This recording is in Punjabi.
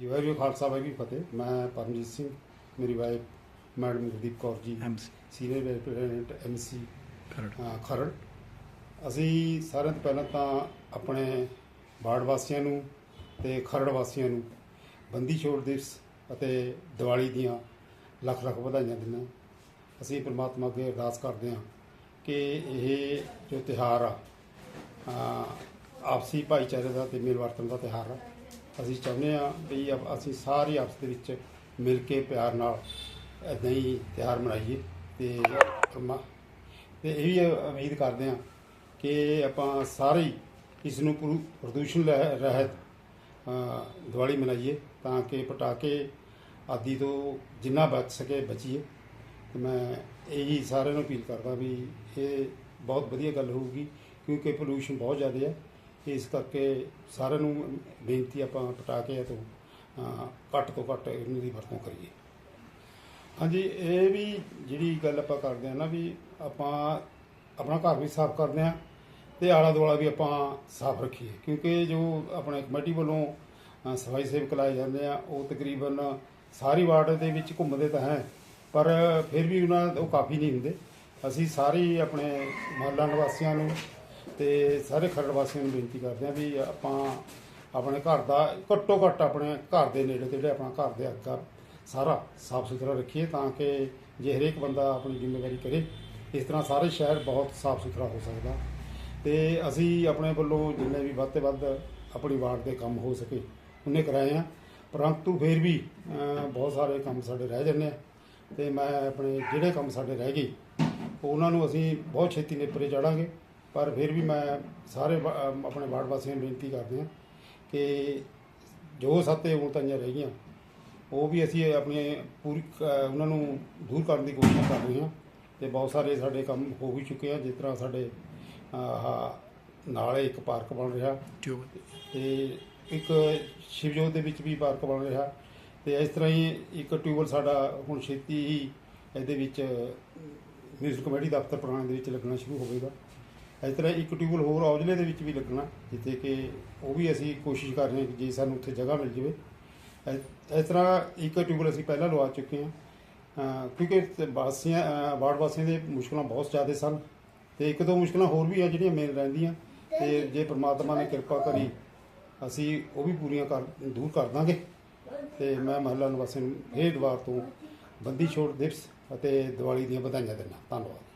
ਜੀ ਵਾਹਿਗੁਰੂ ਖਾਲਸਾ ਵਾਹਿਗੁਰੂ ਫਤਿਹ। ਮੈਂ ਪਰਮਜੀਤ ਸਿੰਘ ਮੇਰੀ wife madam Gurdeep Kaur ji MC senior representative MC Kharar. Kharar. ਅਸੀਂ ਸਾਰਿਆਂ ਤੋਂ ਪਹਿਲਾਂ ਤਾਂ ਆਪਣੇ ਵਾਰਡ ਵਾਸੀਆਂ ਨੂੰ ਤੇ ਖਰੜ ਵਾਸੀਆਂ ਨੂੰ ਬੰਦੀ ਛੋੜ ਦਿਵਸ ਅਤੇ ਦੀਵਾਲੀ ਦੀਆਂ ਲੱਖ ਲੱਖ ਵਧਾਈਆਂ ਦਿੰਦੇ ਅਸੀਂ ਪ੍ਰਮਾਤਮਾ ਅੱਗੇ ਅਰਦਾਸ ਕਰਦੇ ਹਾਂ ਕਿ ਇਹ ਜੋ ਤਿਉਹਾਰ ਆ ਆਪਸੀ ਭਾਈਚਾਰੇ ਦਾ ਤੇ ਮੇਲ ਵਰਤਨ ਦਾ ਤਿਉਹਾਰ ਆ ਅਸੀਂ ਚਾਹੁੰਦੇ ਆ ਵੀ ਆਪ- ਅਸੀਂ ਸਾਰੇ ਆਪਸ ਦੇ ਵਿੱਚ ਮਿਲ ਕੇ ਪਿਆਰ ਨਾਲ ਇਦਾਂ ਹੀ ਤਿਉਹਾਰ ਮਨਾਈਏ ਤੇ ਪਰਮਾ- ਤੇ ਇਹ ਵੀ ਉਮੀਦ ਕਰਦੇ ਆ ਕਿ ਆਪਾਂ ਸਾਰੇ ਹੀ ਇਸ ਨੂੰ ਪ੍ਰਦੂ- ਪ੍ਰਦੂਸ਼ਣ ਰਹਿ- ਰਹਿਤ ਅ, ਦੀਵਾਲੀ ਮਨਾਈਏ ਤਾਂ ਕਿ ਪਟਾਕੇ ਆਦਿ ਤੋਂ ਜਿੰਨਾ ਬਚ ਸਕੇ ਬਚੀਏ। ਤੇ ਮੈਂ ਇਹੀ ਸਾਰਿਆਂ ਨੂੰ ਅਪੀਲ ਕਰਦਾ ਵੀ ਇਹ ਬਹੁਤ ਵਧੀਆ ਗੱਲ ਹੋਊਗੀ ਕਿਉਂਕਿ ਪੋਲੂਸ਼ਨ ਬਹੁਤ ਜ਼ਿਆਦਾ ਹੈ। ਇਸ ਕਰਕੇ ਸਾਰਿਆਂ ਨੂੰ ਬੇਨਤੀ ਆਪਾਂ ਪਟਾਕੇ ਤੋਂ ਘੱਟ ਤੋਂ ਘੱਟ ਇਹਨਾਂ ਦੀ ਵਰਤੋਂ ਕਰੀਏ। ਹਾਂਜੀ, ਇਹ ਵੀ ਜਿਹੜੀ ਗੱਲ ਆਪਾਂ ਕਰਦੇ ਆ ਨਾ ਵੀ ਆਪਾਂ ਆਪਣਾ ਘਰ ਵੀ ਸਾਫ਼ ਕਰਦੇ ਆ ਤੇ ਆਲਾ ਦੁਆਲਾ ਵੀ ਆਪਾਂ ਸਾਫ਼ ਰੱਖੀਏ। ਕਿਉਂਕਿ ਜੋ ਆਪਣੇ ਕਮੇਟੀ ਵੱਲੋਂ ਸਫ਼ਾਈ ਸੇਵਕ ਲਾਏ ਜਾਂਦੇ ਆ, ਉਹ ਤਕਰੀਬਨ ਸਾਰੀ ਵਾਰਡ ਦੇ ਵਿੱਚ ਘੁੰਮਦੇ ਤਾਂ ਹੈ, ਪਰ ਫਿਰ ਵੀ ਉਹਨਾਂ ਉਹ ਕਾਫੀ ਨਹੀਂ ਹੁੰਦੇ। ਅਸੀਂ ਸਾਰੇ ਆਪਣੇ ਮਹੱਲਾ ਨਿਵਾਸੀਆਂ ਨੂੰ ਤੇ ਸਾਰੇ ਖਰੜ ਵਾਸੀਆਂ ਨੂੰ ਬੇਨਤੀ ਕਰਦੇ ਆ ਵੀ ਆਪਾਂ ਆਪਣੇ ਘਰ ਦਾ ਘੱਟੋ ਘੱਟ ਆਪਣੇ ਘਰ ਦੇ ਨੇੜੇ ਤੇ ਜਿਹੜੇ ਆਪਣਾ ਘਰ ਦੇ ਅੱਗਾ ਸਾਰਾ ਸਾਫ਼ ਸੁਥਰਾ ਰੱਖੀਏ ਤਾਂ ਕਿ ਜੇ ਹਰੇਕ ਬੰਦਾ ਆਪਣੀ ਜ਼ਿੰਮੇਵਾਰੀ ਕਰੇ, ਇਸ ਤਰ੍ਹਾਂ ਸਾਰੇ ਸ਼ਹਿਰ ਬਹੁਤ ਸਾਫ਼ ਸੁਥਰਾ ਹੋ ਸਕਦਾ। ਤੇ ਅਸੀਂ ਆਪਣੇ ਵੱਲੋਂ ਜਿੰਨੇ ਵੀ ਵੱਧ ਤੋਂ ਵੱਧ ਆਪਣੀ ਵਾਰਡ ਦੇ ਕੰਮ ਹੋ ਸਕੇ, ਉਹਨੇ ਕਰਾਏ ਆ। ਪਰੰਤੂ ਫਿਰ ਵੀ ਬਹੁਤ ਸਾਰੇ ਕੰਮ ਸਾਡੇ ਰਹਿ ਜਾਂਦੇ ਆ। ਤੇ ਮੈਂ ਆਪਣੇ ਜਿਹੜੇ ਕੰਮ ਸਾਡੇ ਰਹਿ ਗਏ, ਉਹਨਾਂ ਨੂੰ ਅਸੀਂ ਬਹੁਤ ਛੇਤੀ ਨੇਪਰੇ ਚਾੜਾਂਗੇ। ਪਰ ਫਿਰ ਵੀ ਮੈਂ ਸਾਰੇ ਵਾ- ਅਹ, ਆਪਣੇ ਵਾਰਡ ਵਾਸੀਆਂ ਨੂੰ ਬੇਨਤੀ ਕਰਦੇ ਹਾਂ ਕਿ ਜੋ ਸੱਤੇ ਉਲਤਾਈਆਂ ਰਹਿ ਗਈਆਂ ਉਹ ਵੀ ਅਸੀਂ ਆਪਣੀ ਪੂਰੀ ਕ- ਉਹਨਾਂ ਨੂੰ ਦੂਰ ਕਰਨ ਦੀ ਕੋਸ਼ਿਸ਼ ਕਰ ਰਹੇ ਹਾਂ ਤੇ ਬਹੁਤ ਸਾਰੇ ਸਾਡੇ ਕੰਮ ਹੋ ਵੀ ਚੁੱਕੇ ਆ ਜਿਸ ਤਰ੍ਹਾਂ ਸਾਡੇ ਆਹ ਨਾਲੇ ਇੱਕ ਪਾਰਕ ਬਣ ਰਿਹਾ ਟਿਊਬ ਤੇ ਇੱਕ ਸ਼ਿਵਜੋਤ ਦੇ ਵਿੱਚ ਵੀ ਪਾਰਕ ਬਣ ਰਿਹਾ ਤੇ ਇਸ ਤਰ੍ਹਾਂ ਹੀ ਇੱਕ ਟਿਊਬਲ ਸਾਡਾ ਹੁਣ ਛੇਤੀ ਹੀ ਇਹਦੇ ਵਿੱਚ ਮਿਊਜ਼ਿਕ ਕਮੇਟੀ ਦਫ਼ਤਰ ਪੁਰਾਣੇ ਦੇ ਵਿੱਚ ਲੱਗਣਾ ਸ਼ੁਰੂ ਹੋਵੇਗਾ ਇਸ ਤਰ੍ਹਾਂ ਇੱਕ ਟਿਊਬਲ ਹੋਰ ਔਜਲੇ ਦੇ ਵਿੱਚ ਵੀ ਲੱਗਣਾ, ਜਿੱਥੇ ਕਿ ਉਹ ਵੀ ਅਸੀਂ ਕੋਸ਼ਿਸ਼ ਕਰ ਰਹੇ ਹਾਂ ਕਿ ਜੇ ਸਾਨੂੰ ਉੱਥੇ ਜਗ੍ਹਾ ਮਿਲ ਜਾਵੇ। ਇਸ- ਤਰ੍ਹਾਂ ਇੱਕ ਟਿਊਬਲ ਅਸੀਂ ਪਹਿਲਾਂ ਲਵਾ ਚੁੱਕੇ ਹਾਂ। ਕਿਉਂਕਿ ਵਾਸੀਆਂ ਵਾਰਡ ਵਾਸੀਆਂ ਦੇ ਮੁਸ਼ਕਲਾਂ ਬਹੁਤ ਜ਼ਿਆਦਾ ਸਨ ਤੇ ਇੱਕ ਦੋ ਮੁਸ਼ਕਲਾਂ ਹੋਰ ਵੀ ਆ ਜਿਹੜੀਆਂ ਮੇਨ ਰਹਿੰਦੀਆਂ ਤੇ ਜੇ ਪ੍ਰਮਾਤਮਾ ਨੇ ਕਿਰਪਾ ਕਰੀ ਅਸੀਂ ਉਹ ਵੀ ਪੂਰੀਆਂ ਕਰ, ਦੂਰ ਕਰ ਦਾਂਗੇ। ਤੇ ਮੈਂ ਮਹੱਲਾ ਨਿਵਾਸੀਆਂ ਨੂੰ ਫੇਰ ਦੁਬਾਰ ਤੋਂ ਬੰਦੀ ਛੋੜ ਦਿਵਸ ਅਤੇ ਦੀਵਾਲੀ ਦੀਆਂ ਵਧਾਈਆਂ ਦਿੰਦਾ। ਧੰਨਵਾਦ।